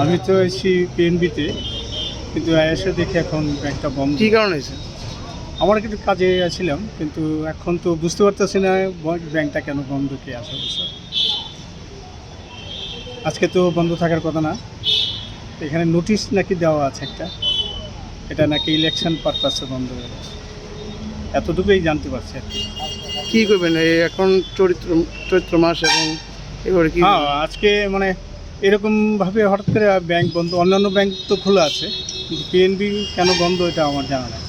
আমি তো এসেছি পিএনবিতে কিন্তু এসে দেখি এখন ব্যাংকটা বন্ধ। কি কারণে হয়েছে? আমার একটু কাজে ছিলাম কিন্তু এখন তো বুঝতে পারতেছি না ব্যাংকটা কেন বন্ধ কে আছে বিষয় আজকে তো বন্ধ থাকার কথা না। এখানে নোটিশ নাকি দেওয়া আছে একটা। এটা নাকি ইলেকশন পারপাসে বন্ধ হয়ে গেছে। এতটুকুই জানতে পারছি আর কি। কি করবেন? এই এখন চরিত্র চৈত্র মাস এবং এবারে কি হ্যাঁ আজকে মানে এরকমভাবে হঠাৎ করে ব্যাংক বন্ধ অন্যান্য ব্যাংক তো খোলা আছে কিন্তু পিএনবি কেন বন্ধ এটা আমার জানা নেই।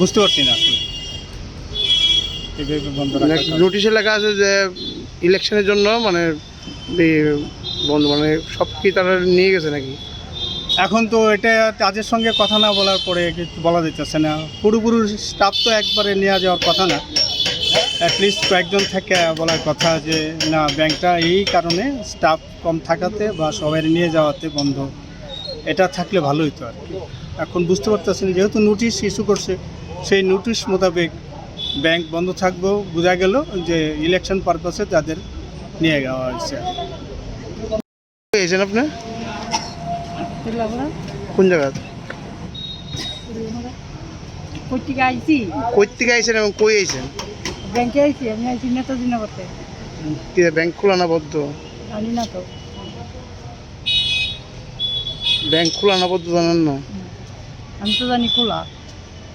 বুঝতে পারছি না আসলে। বন্ধ নোটিশে লেখা আছে যে ইলেকশনের জন্য মানে এই বন্ধ মানে সব কি তারা নিয়ে গেছে নাকি? এখন তো এটা তাদের সঙ্গে কথা না বলার পরে কিছু বলা যেতেছে না। পুরোপুরি স্টাফ তো একবারে নেওয়া যাওয়ার কথা না। অ্যাটলিস্ট কয়েকজন থেকে বলার কথা যে না ব্যাংকটা এই কারণে স্টাফ কম থাকাতে বা সবাই নিয়ে যাওয়াতে বন্ধ। এটা থাকলে ভালো হতো আর কি। এখন বুঝতে পারতেছেন যেহেতু নোটিশ ইস্যু করছে সেই নোটিশ মোতাবেক ব্যাংক বন্ধ থাকব বোঝা গেল যে ইলেকশন পারপাসে তাদের নিয়ে যাওয়া হয়েছে। এসেছেন আপনি? কোন জায়গা? কই থেকে আইছেন এবং কই আইছেন? ব্যাংকে আইছি আমি আইছি নেতাজি নগরতে। কি ব্যাংক খোলা না বদ্ধ? জানি না তো। ব্যাংক খোলা না বদ্ধ জানেন না? আমি তো জানি খোলা।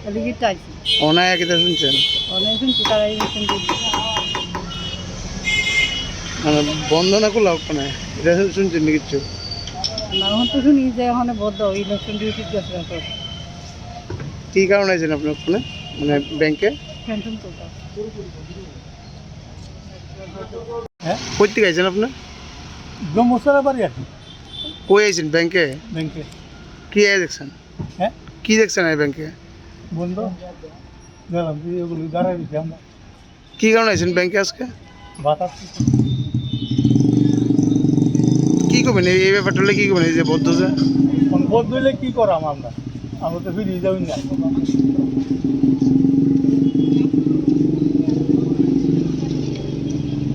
এদিকে তো আইছি? অনায় কিতা শুনছেন? অনেক শুনছি তারা করছে মানে বন্ধ না খোলা ওখানে? এটা শুনছেন না কিছু? না এখন তো শুনি যে ওখানে বদ্ধ ইলেকশন ডিউটি গেছে কি কারণে আইছেন আপনি ওখানে? মানে ব্যাংকে? পেনশন তুলতে কই থেকে আইছেন আপনি? ব্রহ্মসরা বাড়ি আর কি কই আইছেন ব্যাংকে? ব্যাংকে। কি আই দেখছেন? হ্যাঁ? কি দেখছেন এই ব্যাংকে? বন্ধ গেলাম এগুলো দাঁড়াই দিচ্ছি আমরা। কি কারণে আইছেন ব্যাংকে আজকে? বাতাস কি করবেন? এই ব্যাপারটা হলে কি করবেন? এই যে বদ্ধ যে? বন্ধ হইলে কি করাম আমরা? আমরা তো ফিরিয়ে যাবি না।